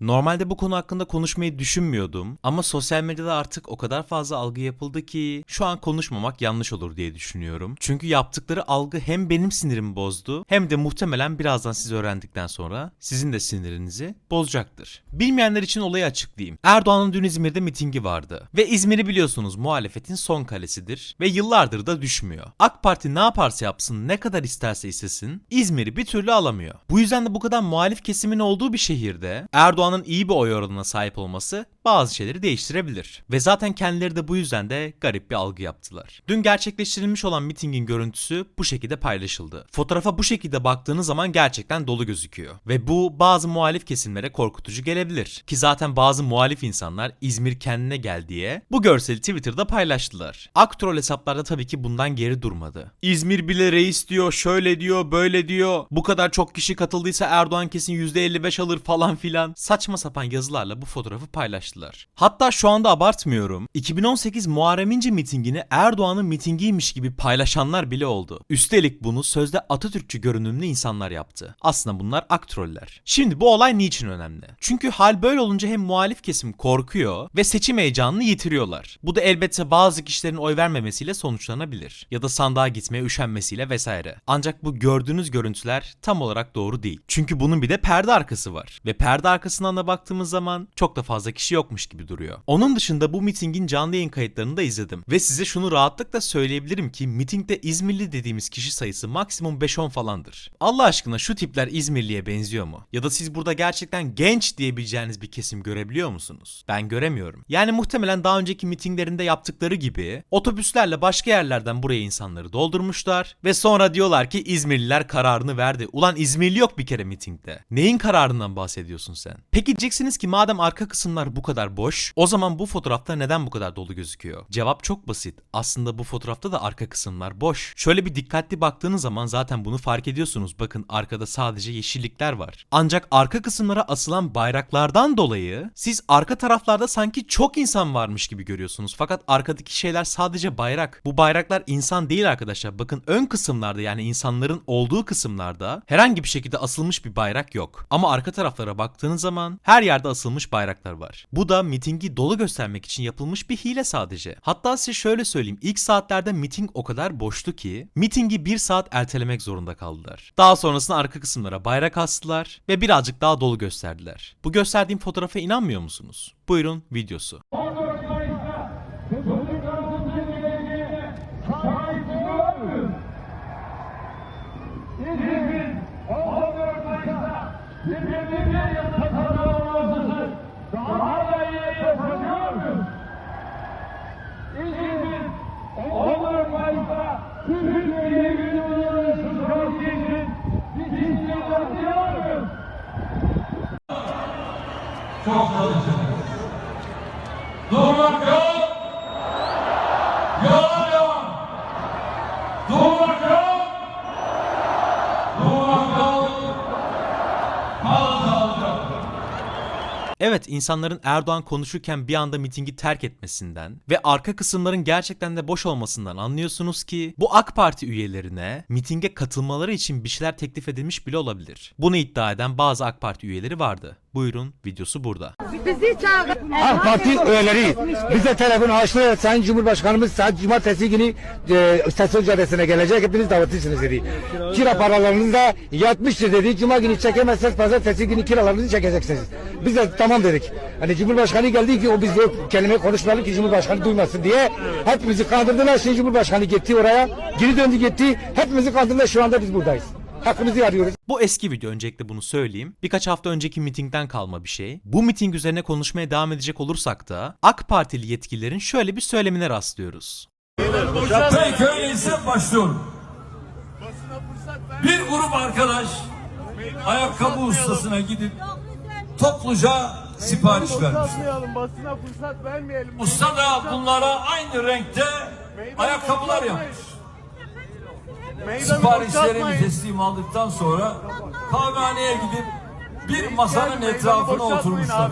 Normalde bu konu hakkında konuşmayı düşünmüyordum ama sosyal medyada artık o kadar fazla algı yapıldı ki şu an konuşmamak yanlış olur diye düşünüyorum. Çünkü yaptıkları algı hem benim sinirimi bozdu hem de muhtemelen birazdan siz öğrendikten sonra sizin de sinirinizi bozacaktır. Bilmeyenler için olayı açıklayayım. Erdoğan'ın dün İzmir'de mitingi vardı ve İzmir'i biliyorsunuz muhalefetin son kalesidir ve yıllardır da düşmüyor. AK Parti ne yaparsa yapsın ne kadar isterse istesin İzmir'i bir türlü alamıyor. Bu yüzden de bu kadar muhalif kesimin olduğu bir şehirde Erdoğan'ın iyi bir oy oranına sahip olması bazı şeyleri değiştirebilir. Ve zaten kendileri de bu yüzden de garip bir algı yaptılar. Dün gerçekleştirilmiş olan mitingin görüntüsü bu şekilde paylaşıldı. Fotoğrafa bu şekilde baktığınız zaman gerçekten dolu gözüküyor. Ve bu bazı muhalif kesimlere korkutucu gelebilir. Ki zaten bazı muhalif insanlar İzmir kendine gel diye bu görseli Twitter'da paylaştılar. Aktrol hesaplarda tabii ki bundan geri durmadı. İzmir bile reis diyor, şöyle diyor, böyle diyor. Bu kadar çok kişi katıldıysa Erdoğan kesin %55 alır falan filan. Saçma sapan yazılarla bu fotoğrafı paylaştılar. Hatta şu anda abartmıyorum. 2018 Muharrem İnce mitingini Erdoğan'ın mitingiymiş gibi paylaşanlar bile oldu. Üstelik bunu sözde Atatürkçü görünümlü insanlar yaptı. Aslında bunlar aktroller. Şimdi bu olay niçin önemli? Çünkü hal böyle olunca hem muhalif kesim korkuyor ve seçim heyecanını yitiriyorlar. Bu da elbette bazı kişilerin oy vermemesiyle sonuçlanabilir. Ya da sandığa gitmeye üşenmesiyle vesaire. Ancak bu gördüğünüz görüntüler tam olarak doğru değil. Çünkü bunun bir de perde arkası var. Ve perde arkasından da baktığımız zaman çok da fazla kişi yokmuş gibi duruyor. Onun dışında bu mitingin canlı yayın kayıtlarını da izledim. Ve size şunu rahatlıkla söyleyebilirim ki mitingde İzmirli dediğimiz kişi sayısı maksimum 5-10 falandır. Allah aşkına şu tipler İzmirliye benziyor mu? Ya da siz burada gerçekten genç diyebileceğiniz bir kesim görebiliyor musunuz? Ben göremiyorum. Yani muhtemelen daha önceki mitinglerinde yaptıkları gibi otobüslerle başka yerlerden buraya insanları doldurmuşlar ve sonra diyorlar ki İzmirliler kararını verdi. Ulan İzmirli yok bir kere mitingde. Neyin kararından bahsediyorsun sen? Peki diyeceksiniz ki madem arka kısımlar bu kadar boş, o zaman bu fotoğrafta neden bu kadar dolu gözüküyor? Cevap çok basit. Aslında bu fotoğrafta da arka kısımlar boş. Şöyle bir dikkatli baktığınız zaman zaten bunu fark ediyorsunuz. Bakın arkada sadece yeşillikler var. Ancak arka kısımlara asılan bayraklardan dolayı siz arka taraflarda sanki çok insan varmış gibi görüyorsunuz. Fakat arkadaki şeyler sadece bayrak. Bu bayraklar insan değil arkadaşlar. Bakın ön kısımlarda yani insanların olduğu kısımlarda herhangi bir şekilde asılmış bir bayrak yok. Ama arka taraflara baktığınız zaman her yerde asılmış bayraklar var. Bu da mitingi dolu göstermek için yapılmış bir hile sadece. Hatta size şöyle söyleyeyim. İlk saatlerde miting o kadar boştu ki mitingi bir saat ertelemek zorunda kaldılar. Daha sonrasında arka kısımlara bayrak astılar ve birazcık daha dolu gösterdiler. Bu gösterdiğim fotoğrafa inanmıyor musunuz? Buyurun videosu. İzmir 14 Mayıs'ta birbirine yasaklaması daha da iyi yaşanıyor muyuz? İzmir 14 Mayıs'ta Türkiye Günü'nün sızması için bitince yapıyor muyuz? Çok çalışacağız. Durmak yok. Yola devam. Evet insanların Erdoğan konuşurken bir anda mitingi terk etmesinden ve arka kısımların gerçekten de boş olmasından anlıyorsunuz ki bu AK Parti üyelerine mitinge katılmaları için bir şeyler teklif edilmiş bile olabilir. Bunu iddia eden bazı AK Parti üyeleri vardı. Buyurun videosu burada. Bizi çağır. AK Parti üyeleri bize telefon açtı. Sayın Cumhurbaşkanımız saat cumartesi günü e, İstasyon Caddesi'ne gelecek. Hepiniz davetlisiniz dedi. Kira paralarını da yatmıştır dedi. Cuma günü çekemezseniz pazartesi günü kiralarınızı çekeceksiniz. Biz de tamam dedik. Hani Cumhurbaşkanı geldi ki o biz o kelime konuşmayalım ki Cumhurbaşkanı duymasın diye. Hepimizi kandırdılar. Şimdi Cumhurbaşkanı gitti oraya. Geri döndü gitti. Hepimizi kandırdılar. Şu anda biz buradayız. Hakkımızı arıyoruz. Bu eski video öncelikle bunu söyleyeyim. Birkaç hafta önceki mitingden kalma bir şey. Bu miting üzerine konuşmaya devam edecek olursak da AK Partili yetkililerin şöyle bir söylemine rastlıyoruz. Peki öyleyse başlıyorum. Bir grup arkadaş ayakkabı ustasına gidip topluca sipariş vermiş. Basmayalım, basına fırsat vermeyelim. Usta da bunlara aynı renkte ayakkabılar yapmış. Boşaltmayın. teslim aldıktan sonra kahvehaneye gidip bir masanın etrafına oturmuşlar.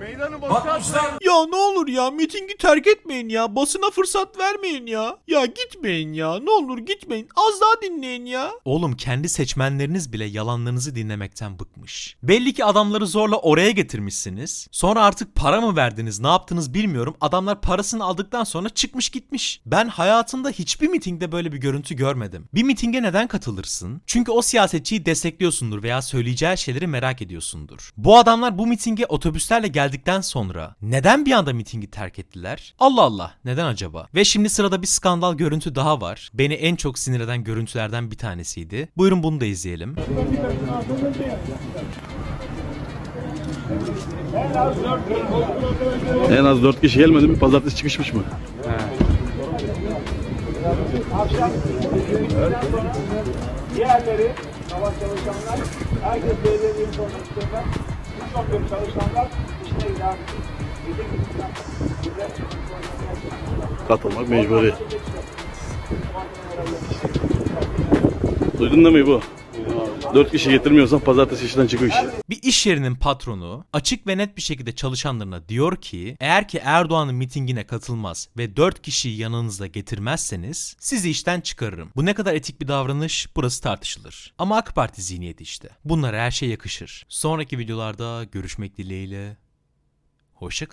Meydanı boşalt. Bakmışlar Ya ne olur ya mitingi terk etmeyin ya. Basına fırsat vermeyin ya. Ya gitmeyin ya. Ne olur gitmeyin. Az daha dinleyin ya. Oğlum kendi seçmenleriniz bile yalanlarınızı dinlemekten bıkmış. Belli ki adamları zorla oraya getirmişsiniz. Sonra artık para mı verdiniz ne yaptınız bilmiyorum. Adamlar parasını aldıktan sonra çıkmış gitmiş. Ben hayatımda hiçbir mitingde böyle bir görüntü görmedim. Bir mitinge neden katılırsın? Çünkü o siyasetçiyi destekliyorsundur veya söyleyeceği şeyleri merak ediyorsundur. Bu adamlar bu mitinge otobüslerle geldikten sonra neden bir anda mitingi terk ettiler? Allah Allah neden acaba? Ve şimdi sırada bir skandal görüntü daha var. Beni en çok sinir eden görüntülerden bir tanesiydi. Buyurun bunu da izleyelim. En az 4 kişi gelmedi mi? Pazartesi çıkışmış mı? Diğerleri savaş çalışanlar, herkes belediye informasyonunda birçok çalışanlar Katılmak mecburi. Duydun değil mi bu? 4 kişi getirmiyorsan pazartesi işten çıkış. Bir iş yerinin patronu açık ve net bir şekilde çalışanlarına diyor ki eğer ki Erdoğan'ın mitingine katılmaz ve 4 kişiyi yanınızda getirmezseniz sizi işten çıkarırım. Bu ne kadar etik bir davranış burası tartışılır. Ama AK Parti zihniyeti işte. Bunlara her şey yakışır. Sonraki videolarda görüşmek dileğiyle. Hoşçakalın.